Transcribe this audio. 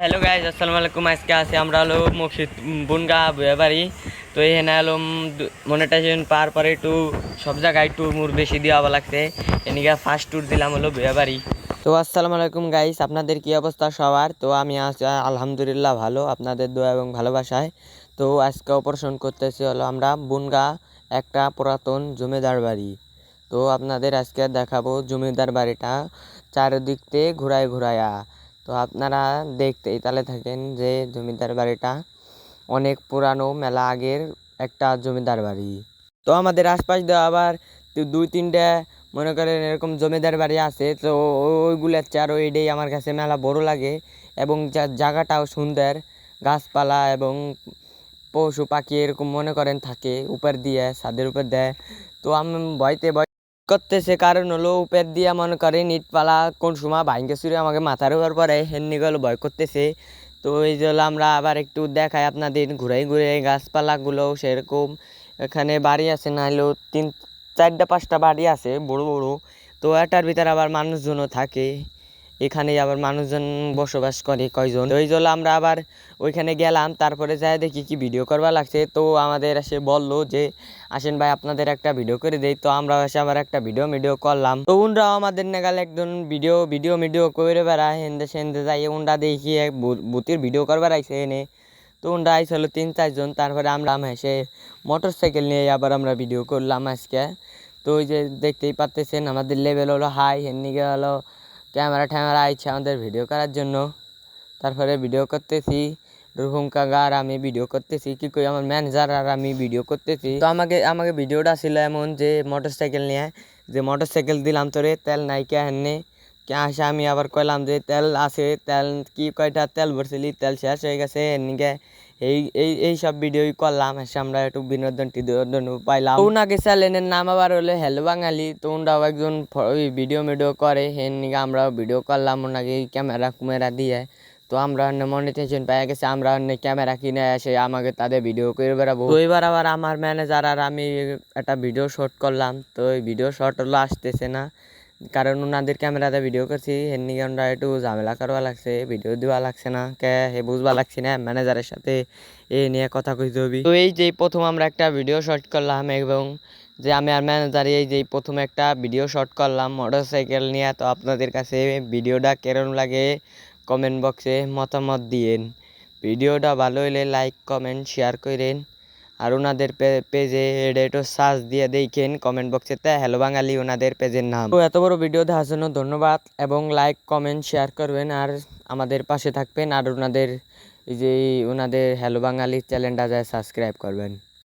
Hello guys আসসালামু আলাইকুম আজকে আছি আমরা হলো মসজিদ বনগা বাড়ি। তো এখানে হলো মনিটাইজেশন পার পরে একটু সব জায়গায় ট্যুর মুর বেশি দেওয়া লাগছে। এদিকে ফার্স্ট ট্যুর দিলাম হলো বাড়ি। তো আসসালামু আলাইকুম গাইস আপনাদের কি অবস্থা সবার? তো আমি আলহামদুলিল্লাহ ভালো, আপনাদের দোয়া এবং ভালোবাসায়। তো আজকে অপারেশন করতেছি হলো আমরা বনগা, একটা পুরাতন জমিদার বাড়ি। তো আপনাদের আজকে দেখাবো জমিদার বাড়িটা, চারিদিক থেকে ঘুরায় ঘুরায়া। তো আপনারা দেখতেই তাহলে থাকেন যে জমিদার বাড়িটা অনেক পুরানো মেলা আগের একটা জমিদার বাড়ি। তো আমাদের আশপাশ দিয়ে আবার দুই, তিনটা মনে করেন এরকম জমিদার বাড়ি আছে, তো ওইগুলোর চেয়ে আরও আমার কাছে মেলা বড় লাগে এবং যা- জায়গাটাও সুন্দর। গাছপালা এবং পশু পাখি এরকম মনে করেন থাকে, উপর দিয়ে, ছাদের উপর দেয়। তো আমি ভয়তে ভয় করতেছে কারণ হলো উপের দিয়ে মনে করে নিটপালা কোন সময় ভাইকে সুরে আমাকে মাথার উপর পরে হেননি গেলো ভয় করতেছে। তো এই জন্য আমরা আবার একটু দেখাই আপনাদের, ঘুরাই ঘুরে গাছপালাগুলো সেরকম। এখানে বাড়ি আছে না হলেও তিন, চারটা, পাঁচটা বাড়ি আছে, বড় বড়। তো এটার ভিতরে আবার মানুষজনও থাকে। এখানে আবার মানুষজন বসবাস করে কয়জন? ওই জন্য আমরা আবার ওইখানে গেলাম, তারপরে যাই দেখি কি ভিডিও করবা লাগছে। তো আমাদের এসে বলল যে, আসেন ভাই, আপনাদের একটা ভিডিও করে দেই। তো আমরা এসে আবার একটা ভিডিও ভিডিও করলাম। তো উনরাও আমাদের নেগাল একজন ভিডিও ভিডিও ভিডিও করে বেড়ায়। হেন্দে সেন্দে যাই, উনরা দেখি ভূতের ভিডিও করবার আইসে এনে। তো উনরা আইসল তিন চারজন তারপরে আমরা এসে মোটর সাইকেল নিয়ে আবার আমরা ভিডিও করলাম আজকে। তো ওই যে দেখতেই পাচ্তেছেন আমাদের লেভেল হলো হাই এমনিকে হলো ক্যামেরা ট্যামেরা আইছে আমাদের ভিডিও করার জন্য। তারপরে ভিডিও করতেছি, রুহুম কাকা আর আমি ভিডিও করতেছি, কি কই আমার ম্যানেজার আর আমি ভিডিও করতেছি। তো আমাকে আমাকে ভিডিওটা ছিল এমন যে মোটর সাইকেল নিয়ে, যে মোটর সাইকেল দিলাম তোরে, তেল নাই কে হেনে কে আসে? আমি আবার কইলাম যে, তেল আছে, তেল কি কয়টা? তেল ভরছিলি, তেল শেষ হয়ে গেছে এমনিকে এই এই এই সব ভিডিওই করলাম, এসে আমরা একটু বিনোদন টিনোদন পাইলাম। ওনাকে চ্যানেলের নাম আবার হলে হ্যালো বাঙালি তো ওনারাও একজন ভিডিও ভিডিও করে এমনিকে আমরাও ভিডিও করলাম, ওনাকে ক্যামেরা কুমেরা দিয়ে। তো আমরা অন্য মনিটাইজেশন পেয়ে গেছে, আমরা অন্য ক্যামেরা কিনে এসে আমাকে তাদের ভিডিও করে বেড়াবো। তো এবার আবার আমার ম্যানেজার আর আমি একটা ভিডিও শুট করলাম, তো ওই ভিডিও শট হলো, আসতেছে না। কারণ ওনাদের ক্যামেরাতে ভিডিও করছি এমনি আমরা একটু ঝামেলা করবা লাগছে ভিডিও দেওয়া লাগছে না, কে হে বুঝবা লাগছে না ম্যানেজারের সাথে এ নিয়ে কথা কইতে হবে। তো এই যে প্রথম আমরা একটা ভিডিও শট করলাম এবং যে আমি আর ম্যানেজার এই যে প্রথম একটা ভিডিও শট করলাম মোটর সাইকেল নিয়ে, তো আপনাদের কাছে ভিডিওটা কেরম লাগে কমেন্ট বক্সে মতামত দিয়েন। ভিডিওটা ভালো হলে লাইক কমেন্ট শেয়ার করেন আর ওনাদের পেজে রেটো সার্চ দিয়ে দেখেন কমেন্ট বক্সেতে হ্যালো বাঙালি ওনাদের পেজের নাম। তো এত বড় ভিডিও দেখার জন্য ধন্যবাদ এবং লাইক কমেন্ট শেয়ার করবেন আর আমাদের পাশে থাকবেন আর ওনাদের যে ওনাদের হ্যালো বাঙালি চ্যানেলটা যায় সাবস্ক্রাইব করবেন।